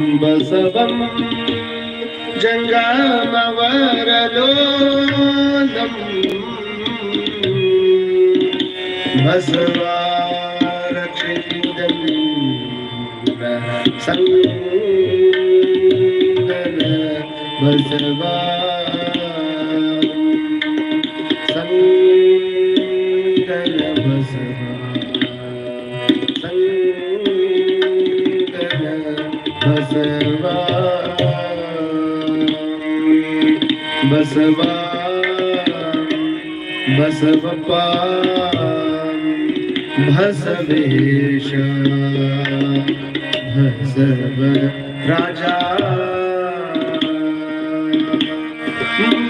बसवम् जङ्गामवरलोलम् बसवारक्षिदम् सङ्गन बसवा सङ्गन बसवा बसवपा भसवेश भसव राजा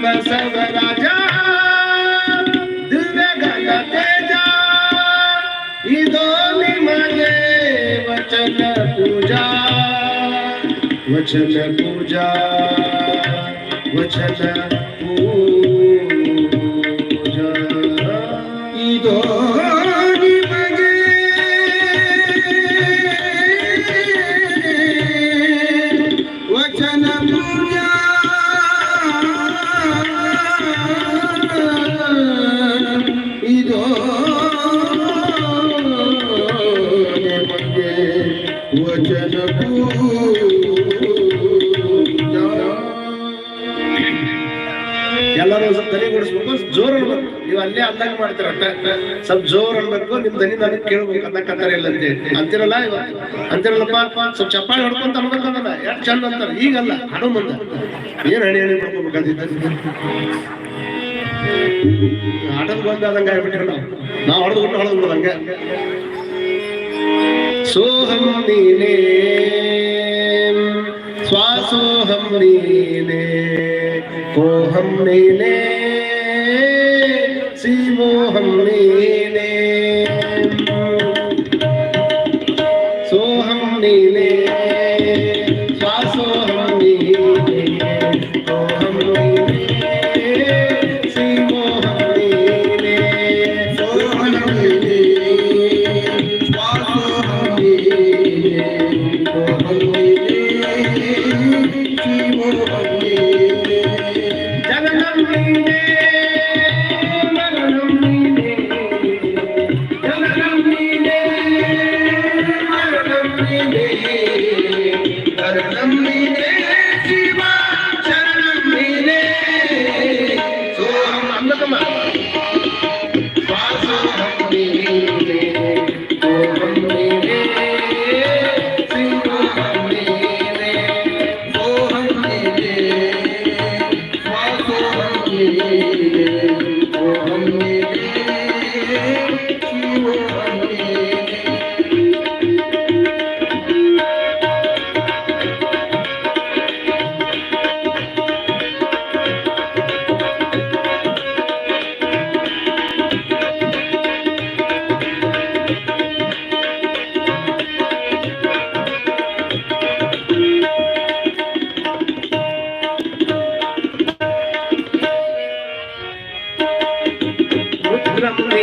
बसव राजा दिव्य तेजा। इदो वचन पूजा वचन पूजा घुछला ಎಲ್ಲರೂ ಸ್ವಲ್ಪ ದನಿ ಗುಡಿಸ್ಬೇಕು ಜೋರ್ ಅನ್ಬೇಕು ನೀವು ಅಲ್ಲೇ ಅಂದಾಗ ಮಾಡ್ತೀರ ಸ್ವಲ್ಪ ಜೋರ್ ಅನ್ಬೇಕು ನಿಮ್ ದನಿ ನನಗೆ ಕೇಳ್ಬೇಕು ಅಂತಾರೆ ಇಲ್ಲ ಅಂತ. ಅಂತಿರಲ್ಲ ಇವತ್ತು? ಅಂತಿರಲ್ಲಪ್ಪ, ಸ್ವಲ್ಪ ಚಪ್ಪಾಳಿ ಹೊಡ್ಕೊಂತ ಅನ್ಬೇಕು ಅದನ್ನ ಎಷ್ಟು ಚಂದ ಅಂತಾರ? ಈಗಲ್ಲ, ಹಣ ಮುಂದ. ಏನ್ ಹಣಿ ಹಣಿ ಮಾಡ್ಕೋಬೇಕಾದಿತ್ತು ಆಟದ ಬಂದ ಆದಂಗ ಆಗ್ಬಿಟ್ಟಿರ ನಾವು. ನಾವು ಹೊಡೆದು ಹೊಡೆದು ಹಂಗೆ. ಸೋಹಂ ನೀನೇ. ಸ್ವಾಸೋಹಂ ನೀನೇ ಕೋಹಂ ನೀನೇ ಶಿವೋಹಂ ನೀನೇ ಸೋಹಂ ಮರಣಂ ನೀನೇ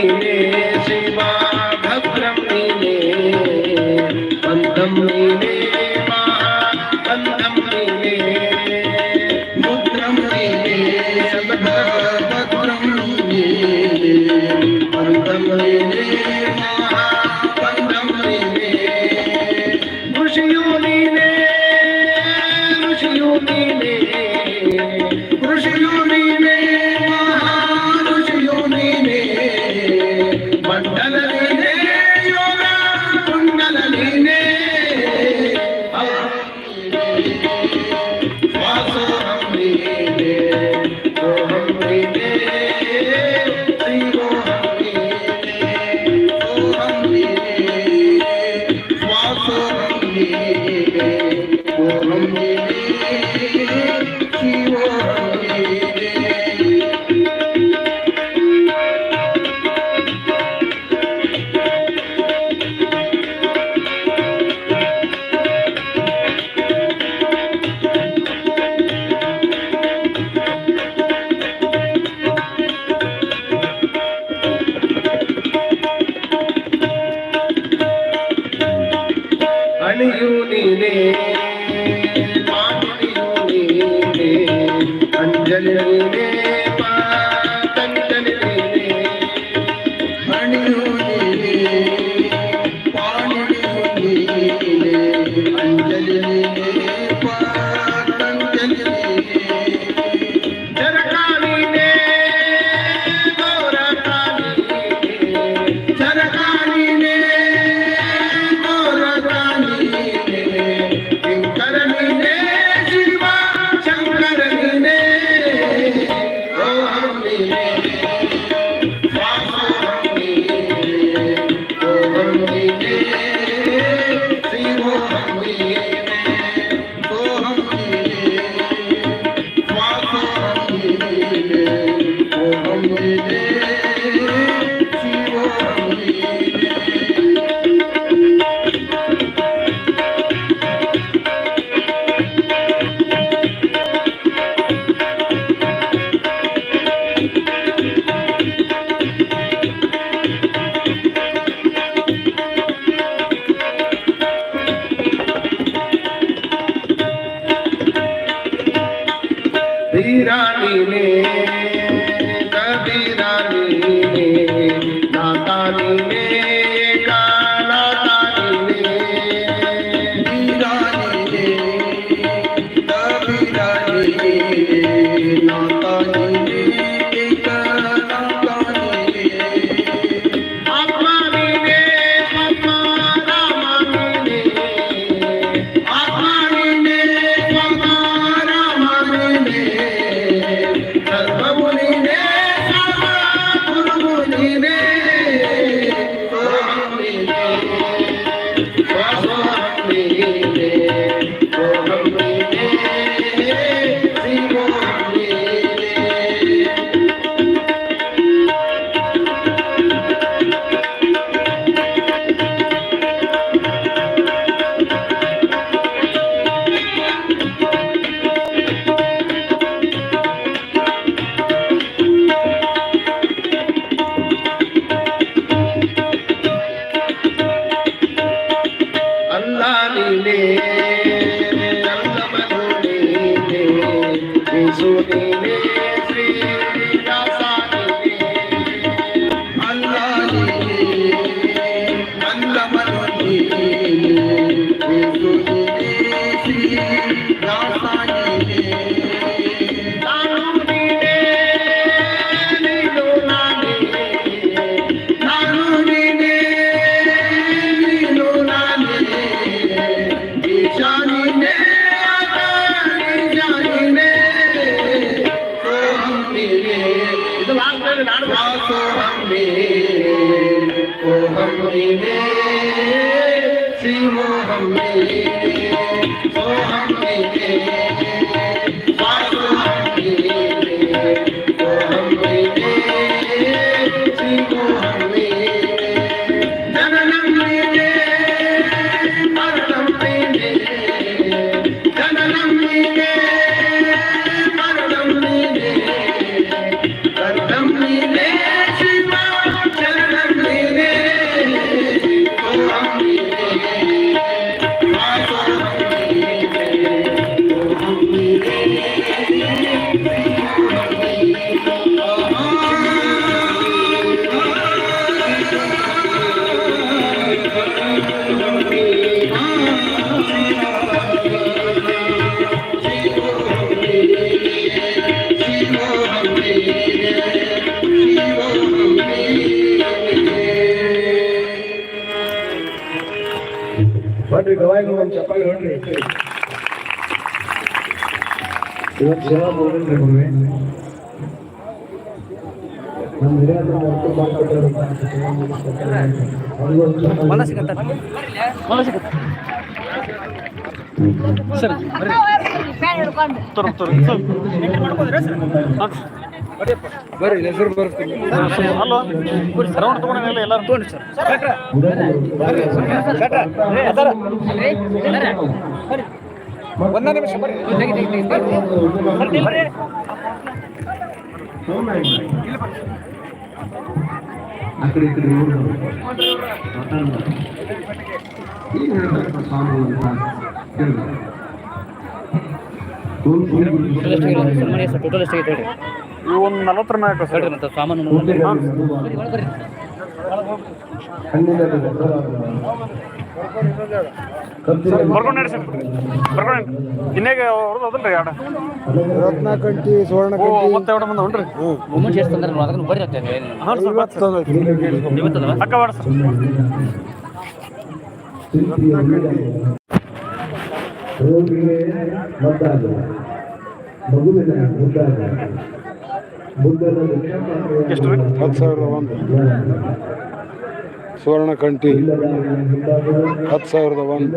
করিলে वीरानी ने ನೀನೇ ಬನ್ರಿ ಒಂದು ಚಪ್ಪಾಳಿ ಹೊಡ್ರಿ. ಇವತ್ತು ಸೇವಾ ಸರ್ ಮಗುವೆ ನಮ್ಮ ಸರ್ ಅರ್ಥ ಮಾಡ್ಕೊಟ್ಟಾರೆ. ಸರ್? ಸರ್ ಚಪ್ಪಾಳಿ. ಬರ್ರಿ ಹೆಸರು ಬರ್ತೀನಿ ಒಂದ ನಿಮಿಷ ಸರ್ ಕಡೆ ಸರ್. ಏನ್ ಸ್ವಾಮಿ ಅಂತ ಕೇಳ್ಬೇಕು. ಟೋಟಲ್ ಎಷ್ಟಾಗಿದೆ ಟೋಟಲ್ ಎಷ್ಟಾಗಿದೆ ಹೇಳಿ ಇವು ಒಂದು ನಲವತ್ತರ ಮ್ಯಾಗ ಹೇಳ್ರಿ ಮತ್ತೆ ಸಾಮಾನು. ಬರ್ಕೊಂಡು ನಡಿ ಸರ್ ಬರ್ಕೊಂಡು ಇನ್ನೇಗ ಅವ್ರದ್ದು ಅದಲ್ರಿ ಎರಡು ರತ್ನಕಂಠಿ ಸುವರ್ಣ ಓ ಮತ್ತೆ ಎರಡು ಮಂದಿ ಹೊಂಟ್ರಿ. ಮೂಮೆಂಟ್ ಎಷ್ಟು ತಂದ್ರೆ ಅದನ್ನು ಬರ್ರಿ ಅಂತ ಹೇಳಿ. ಹಾಂ ಸರ್ ಮತ್ತೆ ಇವತ್ತಲ್ಲ ಅಕ್ಕ ಬೇಡ ಸರ್. ರೋಗಿಗೆ ಮದ್ದಾದ ಮಗುವಿನ ಎಷ್ಟು ಹತ್ತು ಸಾವಿರದ ಒಂದು. ಸುವರ್ಣ ಕಂಠಿ ಹತ್ತು ಸಾವಿರದ ಒಂದು.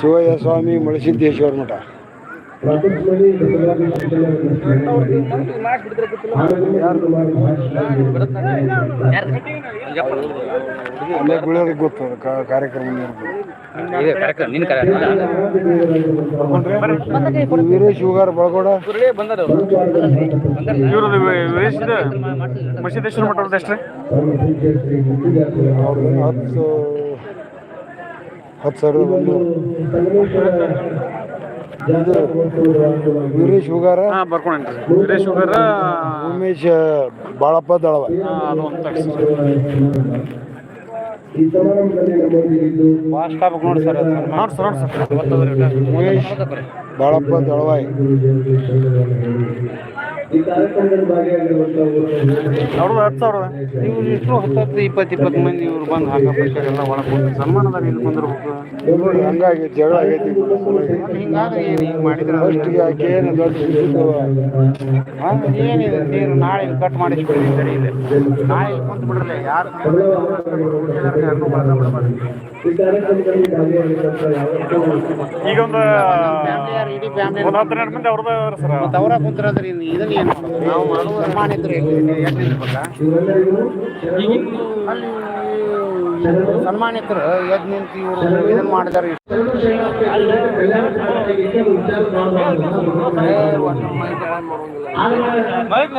ಶಿವಯ್ಯ ಸ್ವಾಮಿ ಮಳಸಿದ್ದೇಶ್ವರ ಮಠ. ಅಲ್ಲೇ ಬೀಳೋದಕ್ಕೆ ಗೊತ್ತು ಅದು ಕಾ- ಕಾರ್ಯಕ್ರಮ ಇರ್ಬೋದು. ಇದೆ ಕಾರ್ಯಕ್ರಮ ನಿನ್ನ ವೀರೇಶ್ ಶಿವಗಾರ ಬಳಗೋಡ. ಇವ್ರದ್ದು ವೀರೇಶ್ ಇದು. ಮಸೀದೇಶ್ವರ ಮಠ ಅವ್ರದ್ದು ಎಷ್ಟು ರೀ ಅವ್ರದ್ದು ಹತ್ತು ಹತ್ತು ಸಾವಿರದ ಇದು ವೀರೇಶ್ ಹುಗಾರ? ಹಾಂ ಬರ್ಕೊಂಡ್ರಿ ವೀರೇಶ್ ಶುಗರ್ ಉಮೇಶ್ ಬಾಳಪ್ಪ ದಳವ. ನೋಡಿ ಸರ್ ನೋಡಿ ಸರ್ ನೋಡಿ ಸರ್. ಉಮೇಶ್ ಬಾಳಪ್ಪ ದಳವಾಯಿ. ಅವ್ರದ್ದು ಹತ್ತು ಸಾವಿರದ. ಇವ್ರು ಎಷ್ಟು ಹತ್ತತ್ತು ಇಪ್ಪತ್ತು ಇಪ್ಪತ್ತು ಮಂದಿ ಇವ್ರು ಬಂದು ಹಾಕಬೇಕಾರೆ ಎಲ್ಲ ಒಳಗೆ ಸನ್ಮಾನದಲ್ಲಿ ಇಲ್ಲಿ ಬಂದಿರ್ಬೇಕು ಹಂಗಾಗಿ ಜಗಳ ಆಗೈತಿ. ಹಿಂಗಾಗಿ ಏನು ಹಿಂಗೆ ಮಾಡಿದ್ರೆ? ಅಷ್ಟಿಗೆ ಆಕೆ ಏನು ದೊಡ್ಡ. ಏನಿದೆ? ನೀರು ನಾಳೆ ಕಟ್ ಮಾಡಿಸ್ಬಿಡಿ ಸರಿ ಇದೆ. ನಾಳೆ ಕುಂತು ಬಿಡ್ರಲ್ಲ ಯಾರು ಈಗ ಒಂದು ಇಡೀ ಫ್ಯಾಮಿಲಿ ಒಂದು ಹತ್ತು ಹನ್ನೆರಡು ಮಂದಿ ಅವ್ರದ್ದು ಅದಾರ ಸರ್ ಮತ್ತೆ ಅವರ ಕುಂತಿರೋದ್ರಿ ಇದನ್ನ ಏನು ಮಾಡೋದು? ನಾವು ಮಾಡುವ ಸನ್ಮಾನಿತರು ಎಲ್ಲಿ ಎಲ್ಲಿ ಇರ್ಬೇಕಾ? ಅಲ್ಲಿ ಸನ್ಮಾನಿತರು ಎದ್ ನಿಂತು ಇವರು ಇದನ್ನ ಮಾಡಿದಾರೆ ಬೈಕ್